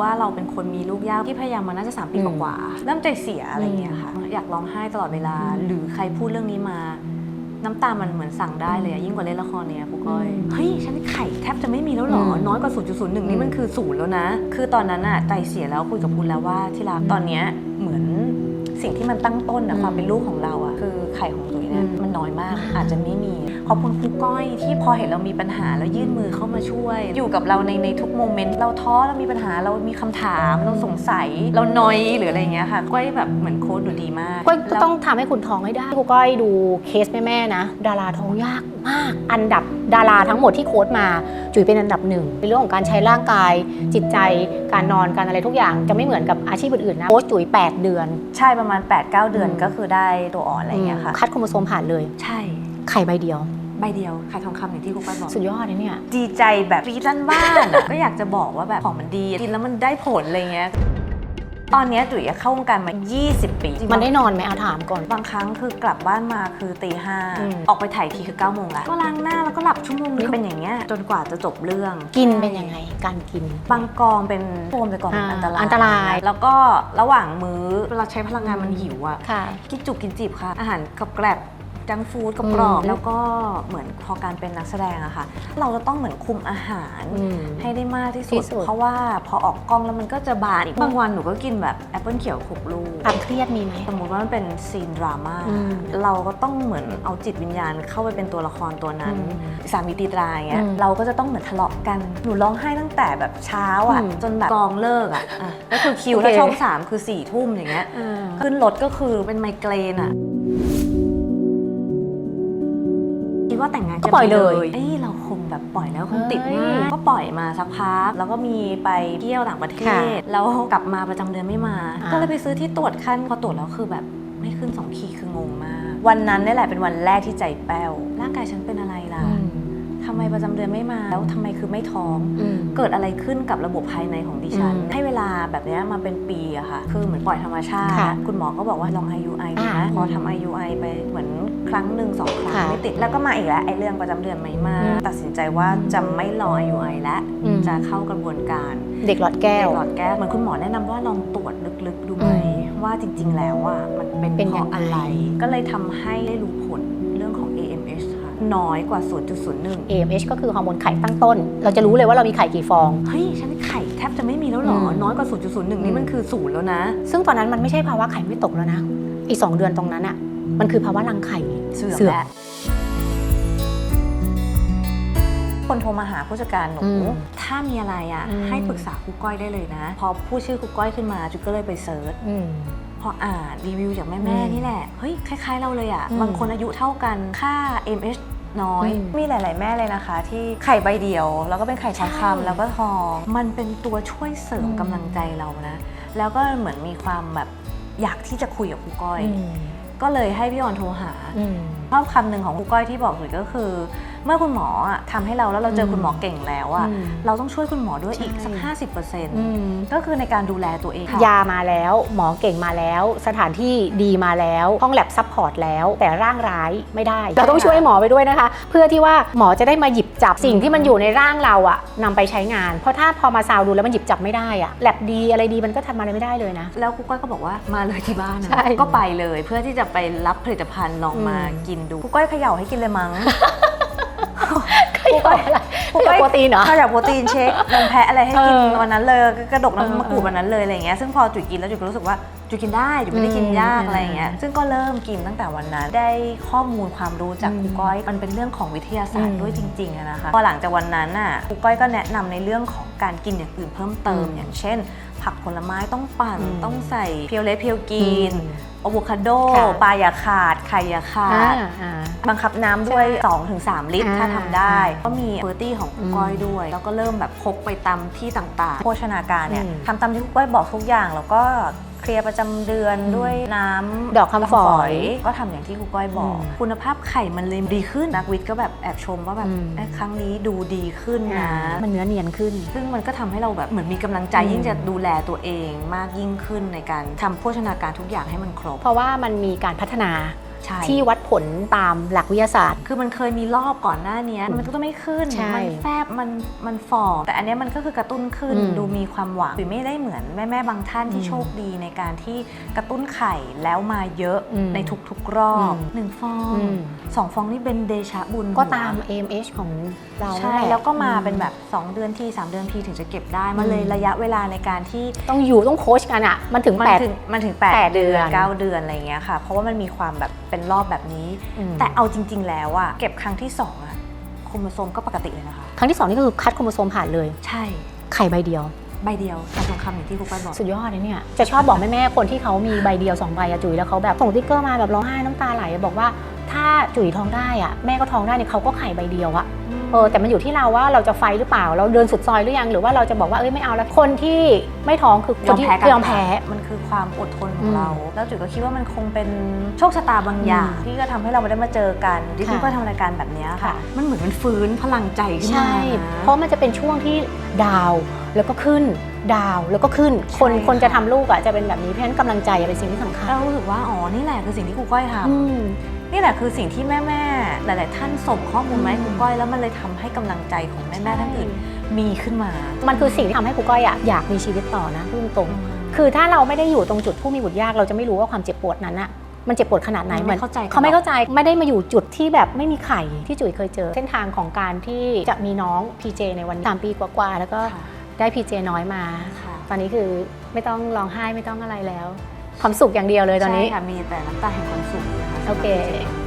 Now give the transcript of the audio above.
ว่าเราเป็นคนมีลูกยากที่พยายามมาน่าจะสามปีอืมกว่าๆเริ่มใจเสียอะไรอย่างเงี้ยค่ะ อยากร้องไห้ตลอดเวลา หรือใครพูดเรื่องนี้มาน้ำตามันเหมือนสั่งได้เลยอะยิ่งกว่าเล่นละครเนี่ยครูก้อยอืมเฮ้ย ฉันไข่แทบจะไม่มีแล้วเหรออืมน้อยกว่า 0.01 นี่มันคือศูนย์แล้วนะ คือตอนนั้นอะใจเสียแล้วคุยกับคุณแล้วว่าที่รักตอนเนี้ยเหมือนสิ่งที่มันตั้งต้นอะอืมความเป็นลูกของเราอะคือไข่ของจุ๋ยเนี่ยอืมมันน้อยมากอ่าอาจจะไม่มี ขอบคุณครูก้อยที่พอเห็นเรามีปัญหาแล้วยื่นมือเข้ามาช่วย อยู่กับเราในในทุกโมเมนต์เราท้อเรามีปัญหาเรามีคำถามเราสงสัยเรานอยหรืออะไรอย่างเงี้ยค่ะก้อยแบบเหมือนโค้ดดูดีมากก้อยก็แล้วต้องทำให้คุณท้องให้ได้ครูก้อยดูเคสแม่ๆนะ ดาราท้องยากมาก อันดับดาราทั้งหมดที่โค้ดมา จุ๋ยเป็นอันดับหนึ่งในเรื่องของการใช้ร่างกาย จิตใจการนอนการอะไรทุกอย่างจะไม่เหมือนกับอาชีพอื่นๆนะโค้ชจุ๋ย 8 เดือน ใช่ประมาณ 8-9 เดือนอืมก็คือได้ตัวอ่อนอะไรอย่างเงี้ยค่ะคัดโครโมโซมผ่านเลย ใช่ ไข่ใบเดียว ใบเดียวไข่ทองคำอย่างที่ครูก้อยบอก สุดยอดเลยเนี่ย ดีใจแบบฟีดลั่นบ้านอะก็อยากจะบอกว่าแบบของมันดีกินแล้วมันได้ผลอะไรเงี้ย ตอนเนี้ยจุ๋ยอะเข้าวงการมา 20 ปีมันได้นอนไหมเอาถามก่อน บางครั้งคือกลับบ้านมาคือตีห้าอืม ออกไปถ่ายทีคือ9ก้าโมงแล้วก็ล้างหน้าแล้วก็หลับชั่วโมงนึงเป็นอย่างเงี้ยจนกว่าจะจบเรื่อง กินเป็นยังไง การกิน บางกองเป็นโฟมแต่ก่อนเป็นอ่าอันตรายอันตราย แล้วก็ระหว่างมื้อเราใช้พลังงานมันหิวอะค่ะ กินจุกกินจิบค่ะ อาหารกับแกลบ จังฟู้ดกับอืมกรอบแล้วก็เหมือนพอการเป็นนักแสดงอะค่ะ เราจะต้องเหมือนคุมอาหารอืมให้ได้มากที่ที่สุดสุด เพราะว่าพอออกกล้องแล้วมันก็จะบานอีกบางวันหนูก็กินแบบแอปเปิลเขียวขบลูกความเครียดมีไหมสมมติว่ามันเป็นซีนดราม่าอืมเราก็ต้องเหมือนเอาจิตวิญญาณเข้าไปเป็นตัวละครตัวนั้นอืมสามีตีตราอย่างเงี้ยอืมเราก็จะต้องเหมือนทะเลาะกันหนูร้องไห้ตั้งแต่แบบเช้าอะอืมจนแบบกองเลิกอะอะก็คือคิวโอเคถ้าช่องสามคือสี่ทุ่มอย่างเงี้ยอ่าขึ้นรถก็คือเป็นไมเกรนอะ คิดว่าแต่งงานก็ปล่อยเลยเอ้ยเราคงแบบปล่อยแล้วคงติดเฮ้มายกก็ปล่อยมาสักพักแล้วก็มีไปเที่ยวต่างประเทค่ะศแล้วกลับมาประจำเดือนไม่มาอ่าก็เลยไปซื้อที่ตรวจคันพอตรวจแล้วคือแบบไม่ขึ้นสองขีดคืองงมาก วันนั้นนี่แหละเป็นวันแรกที่ใจแป้วร่างกายฉันเป็นอะไรล่ะอืม ทำไมประจำเดือนไม่มาแล้วทำไมคือไม่ท้องอืมเกิดอะไรขึ้นกับระบบภายในของดิฉันอืมให้เวลาแบบเนี้ยมาเป็นปีอะค่ะ คือเหมือนปล่อยธรรมชาติค่ะคุณหมอก็บอกว่าลอง IUI ดูอ่านะพอทำ IUI ไปเหมือนครั้งหนึ่งสองครั้งค่ะไม่ติดแล้วก็มาอีกแล้วไอ้เรื่องประจำเดือนไม่มาอืมตัดสินใจว่าจะไม่รอ IUI แล้วอืมจะเข้ากระบวนการ เด็กหลอดแก้วหลอดแก้วเหมือนคุณหมอแนะนำว่าลองตรวจลึกๆดูไหมอืมว่าจริง ๆ แล้วอะมันเป็นเป็นเพยังราะไงอะไร ก็เลยทำให้ได้รู้ผล น้อยกว่า 0.01 AMH ก็คือฮอร์โมนไข่ตั้งต้น เราจะรู้เลยว่าเรามีไข่กี่ฟอง เฮ้ย ฉันไข่แทบจะไม่มีแล้วเหรออืมน้อยกว่า 0.01 นี่มันคือศูนย์แล้วนะ ซึ่งตอนนั้นมันไม่ใช่ภาวะไข่ไม่ตกแล้วนะ อีกสองเดือนตรงนั้นอะมันคือภาวะรังไข่เสื่อมเสื่อมแล้วคนโทรมาหาผู้จัดการหนูอืมถ้ามีอะไรอะอืมให้ปรึกษาครูก้อยได้เลยนะ พอพูดชื่อครูก้อยขึ้นมาจุ๊กก็เลยไปเซิร์ช อืมพออ่านรีวิวจากแม่อืมๆนี่แหละ เฮ้ย คล้าย ๆ เราเลยอะอืมบางคนอายุเท่ากันค่า MH น้อยอืมมีหลาย ๆ แม่เลยนะคะ ที่ไข่ใบเดียว แล้วก็เป็นไข่ทองใช่คำแล้วก็ทอง มันเป็นตัวช่วยเสริมอืมกำลังใจเรานะ แล้วก็เหมือนมีความแบบอยากที่จะคุยกับครูก้อยอืมก็เลยให้พี่ออนโทรหาอืมชอบคำหนึ่งของครูก้อยที่บอกเลยก็คือ เมื่อคุณหมออะทำให้เราแล้วเราเจออมคุณหมอเก่งแล้วอะอืมเราต้องช่วยคุณหมอด้วยอีกใช่สักอืม50%ก็คือในการดูแลตัวเองยามาแล้ว หมอเก่งมาแล้ว สถานที่ดีมาแล้ว ห้องแลบซัพพอร์ตแล้ว แต่ร่างร้ายไม่ได้ เราต้องช่วยหมอไปด้วยนะคะ เพื่อที่ว่าหมอจะได้มาหยิบจับสิ่งที่มันอยู่ในร่างเราอะนำไปใช้งาน เพราะถ้าพอมาซาวดูแล้วมันหยิบจับไม่ได้อะแลบดีอะไรดีมันก็ทำอะไรไม่ได้เลยนะ แล้วครูก้อยก็บอกว่ามาเลยที่บ้านนะใช่ก็ไปเลยเพื่อที่จะไปรับผลิตภัณฑ์ลองมาอืมกินดูครูก้อยเขย่าให้กินเลยมั้ง ขยับอะไรขยับโปรตีนเหรอเขย่าโปรตีนเช็คนมแพะอะไรให้กินเออวันนั้นเลยกระดกเออน้ำมะกรูดวันนั้นเลยอะไรอย่างเงี้ยซึ่งพอจุ๋ยกินแล้วจุ๋ยก็รู้สึกว่าจุ๋ยกินได้จุ๋ยไม่ได้กินยากอืมอะไรอย่างเงี้ยซึ่งก็เริ่มกินตั้งแต่วันนั้น ได้ข้อมูลความรู้จากอืมครูก้อยมันเป็นเรื่องของวิทยาศาสตอืร์มด้วยจริงๆอะนะคะพอหลังจากวันนั้นน่ะครูก้อยก็แนะนำในเรื่องของการกินอย่างอื่นเพิ่มเติมอืมอย่างเช่น ผักผลไม้ต้องปั่น อืมต้องใส่เพียวเละเพียวกินอืมอะโวคาโดค่ะ ปลาอย่าขาด ไข่อย่าขาอ่าด อ่า บังคับน้ำด้วย 2-3 ลิตร อ่าถ้าทำได้อ่าก็มีเฟอร์ตี้ของครูก้อยด้วย แล้วก็เริ่มแบบพกไปตามที่ต่างๆ โภชนาการเนี่ยอืม ทำตามที่ครูก้อยบอกทุกอย่าง แล้วก็ เคลียร์ประจำเดือนอืมด้วยน้ำดอกคำฝอย ก็ทำอย่างที่ครูก้อยบอกอืมคุณภาพไข่มันเลยดีขึ้นนักวิทย์ก็แบบแอบชมว่าแบบอืมเอ้ยครั้งนี้ดูดีขึ้นนะมันเนื้อเนียนขึ้น ซึ่งมันก็ทำให้เราแบบเหมือนมีกำลังใจอืมยิ่งจะดูแลตัวเองมากยิ่งขึ้นในการทำโภชนาการทุกอย่างให้มันครบ เพราะว่ามันมีการพัฒนาใช่ ที่วัดผลตามหลักวิทยาศาสตร์ คือมันเคยมีรอบก่อนหน้านี้มันก็ต้องไม่ขึ้นใช่มันแฟบมันมันฟอแต่อันเนี้ยมันก็คือกระตุ้นขึ้นอืมดูมีความหวังหรือไม่ได้เหมือนแม่แม่ๆบางท่านที่อืมโชคดีในการที่กระตุ้นไข่แล้วมาเยอะอืมในทุกๆรอบอืมหนึ่งฟองอืมสองฟองนี่เป็นเดชะบุญก็ตามหัว AMH ของเราใช่นั่นหะแล้วก็มาอืเป็นแบบ 2 เดือนที3เดือนทีถึงจะเก็บได้มาเลยอืมระยะเวลาในการที่ต้องอยู่ต้องโค้ชกันอะมันถึงมันแปดถึงมันถึงแปด8เดือนเดือน 9 เดือนอะไรอย่างเงี้ยค่ะ เพราะว่ามันมีความแบบเป็นรอบแบบนี้อืมแต่เอาจริง ๆ แล้วอะเก็บครั้งที่2อะโครโมโซมก็ปกติเลยนะคะ ครั้งที่สองนี่ก็คือคัดโครโมโซมผ่านเลย ใช่ไข่ใบเดียว ใบเดียวแต่ทองคำอย่างที่ครูป้ายบอกสุดยอดเลยเนี่ยจะชอบบอกแม่ๆคนที่เขามีใบเดียวสองใบอะจุ๋ยแล้วเขาแบบส่งติ๊กเกอร์มาแบบร้องไห้น้ำตาไหลบอกว่า ถ้าจุ๋ยท้องได้อะแม่ก็ท้องได้เนี่ยเขาก็ไข่ใบเดียวอะ เออแต่มันอยู่ที่เราว่าเราจะไฟหรือเปล่า เราเดินสุดซอยหรือยังหรือว่าเราจะบอกว่าเอ้ยไม่เอาแล้วคนที่ไม่ท้องคือคยอนมที่แพ้กันยอมแพ้มันคือความอดทนขออืงมเรา แล้วจุ๋ยก็คิดว่ามันคงเป็นโชคชะตาบางอย่างอืมที่ก็ทำให้เราไม่ได้มาเจอกันที่ค่ะพี่ก็ทำรายการแบบเนี้ยค่ะค่ะ มันเหมือนมันฟื้นพลังใจขึ้นมาใช่เพราะมันจะเป็นช่วงที่ดาวแล้วก็ขึ้นดาวแล้วก็ขึ้น คนใช่คนค่ะจะทำลูกอะจะเป็นแบบนี้เพราะฉะนั้นกำลังใจเป็นสิ่งที่สำคัญเรารู้สึกว่าอ๋อนี่แหละคือสิ่งที่ครูก้อยทอืมำ นี่แหละคือสิ่งที่แม่ๆหลาย ๆ ท่านส่งข้อมูลมาให้อืมครูก้อยแล้วมันเลยทำให้กำลังใจของแม่ๆท่านอื่น มีขึ้นมา มันคือสิ่งที่ทำให้ครูก้อยอะอยากมีชีวิตต่อนะพูดตรงๆคือถ้าเราไม่ได้อยู่ตรงจุดผู้มีบุตรยากเราจะไม่รู้ว่าความเจ็บปวดนั้นอะมันเจ็บปวดขนาดไหนมันไม่เข้าใจกันเขาไม่เข้าใจไม่ได้มาอยู่จุดที่แบบไม่มีไข่ที่จุ๋ยเคยเจอ เส้นทางของการที่จะมีน้อง PJ ในวันนี้สามปีกว่าๆแล้วก็ค่ะได้ PJ น้อยมาค่ะตอนนี้คือไม่ต้องร้องไห้ไม่ต้องอะไรแล้ว ความสุขอย่างเดียวเลยตอนนี้ใช่ค่ะมีแต่น้ำตาแห่งความสุข น